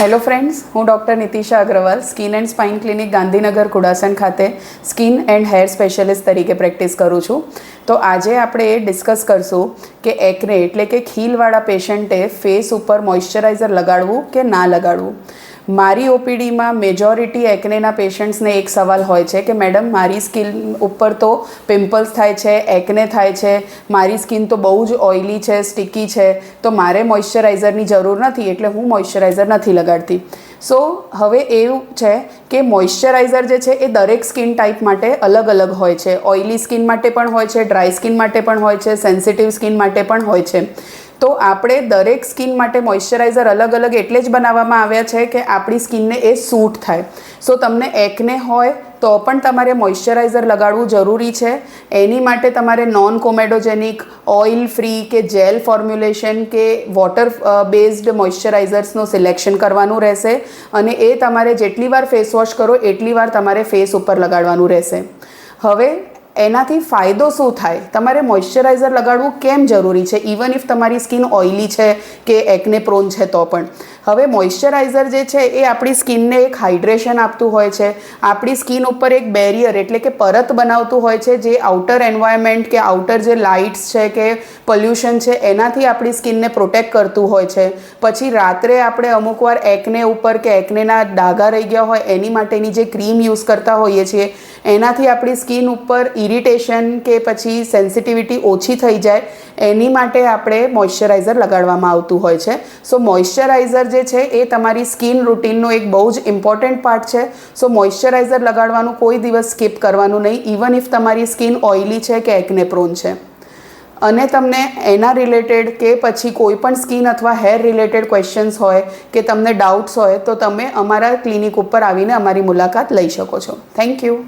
Hello friends હું doctor Nitisha Agrawal, skin and spine clinic, Gandhinagar Kudasan ખાતે skin and hair specialist તરીકે practice કરું છું. તો આજે આપણે એ ડિસ્કસ કરશું કે એકને એટલે કે ખીલવાળા પેશન્ટે ફેસ ઉપર મોઇશ્ચરાઇઝર લગાડવું કે ના લગાડવું. મારી ઓપીડીમાં મેજોરિટી એકનેના પેશન્ટ્સને એક સવાલ હોય છે કે, મેડમ, મારી સ્કિન ઉપર તો પિમ્પલ્સ થાય છે એકને થાય છે, મારી સ્કિન તો બહુ જ ઓઇલી છે સ્ટિકી છે, તો મારે મોઇશ્ચરાઇઝરની જરૂર નથી, એટલે હું મોઇશ્ચરાઇઝર નથી લગાડતી. સો હવે એવું છે કે મોઇશ્ચરાઇઝર જે છે એ દરેક સ્કિન ટાઈપ માટે અલગ અલગ હોય છે. ઓઇલી સ્કિન માટે પણ હોય છે ડ્રાય સ્કિન માટે પણ હોય છે સેન્સિટિવ સ્કિન માટે પણ હોય છે. તો આપણે દરેક સ્કિન માટે મોઇશ્ચરાઇઝર અલગ અલગ એટલે જ બનાવવામાં આવ્યા છે કે આપણી સ્કિનને એ સૂટ થાય. સો તમને એકને હોય તો પણ તમારે મોઇશ્ચરાઇઝર લગાડવું જરૂરી છે. એની માટે તમારે નોન કોમેડોજેનિક ઓઇલ ફ્રી કે જેલ ફોર્મ્યુલેશન કે વોટર બેઝડ મોઇશ્ચરાઇઝર્સનું સિલેક્શન કરવાનું રહેશે. અને એ તમારે જેટલી વાર ફેસ વોશ કરો, એટલી વાર તમારે ફેસ ઉપર લગાડવાનું રહેશે. હવે એનાથી ફાયદો શું થાય? તમારે મોઇશ્ચરાઇઝર લગાડવું કેમ જરૂરી છે? ઇવન ઇફ તમારી સ્કિન ઓઇલી છે કે એકને પ્રોન છે તો પણ. હવે મોઇશ્ચરાઇઝર જે છે એ આપણી સ્કિનને એક હાઇડ્રેશન આપતું હોય છે. આપણી સ્કિન ઉપર એક બેરિયર એટલે કે પરત બનાવતું હોય છે જે આઉટર એન્વાયરમેન્ટ કે આઉટર જે લાઇટ્સ છે કે પોલ્યુશન છે એનાથી આપણી સ્કિનને પ્રોટેક્ટ કરતું હોય છે. પછી રાત્રે આપણે અમુકવાર એકને ઉપર કે એકનેના ડાઘા રહી ગયા હોય એની માટેની જે ક્રીમ યુઝ કરતા હોઈએ છીએ, એનાથી આપણી સ્કિન ઉપર ઇરિટેશન કે પછી સેન્સિટિવિટી ઓછી થઈ જાય, એની માટે આપણે મોઇશ્ચરાઇઝર લગાડવામાં આવતું હોય છે. સો મોઇશ્ચરાઇઝર જે છે એ તમારી સ્કિન રૂટીનનો એક બહુ જ ઇમ્પોર્ટન્ટ પાર્ટ છે. સો મોઇશ્ચરાઇઝર લગાડવાનું કોઈ દિવસ સ્કીપ કરવાનું નહીં ઇવન ઇફ તમારી સ્કિન ઓઇલી છે કે એકને પ્રોન છે. અને તમને એના રિલેટેડ કે પછી કોઈ પણ સ્કિન અથવા હેર રિલેટેડ ક્વેશ્ચન્સ હોય કે તમને ડાઉટ્સ હોય, તો તમે અમારા ક્લિનિક ઉપર આવીને અમારી મુલાકાત લઈ શકો છો. Thank you.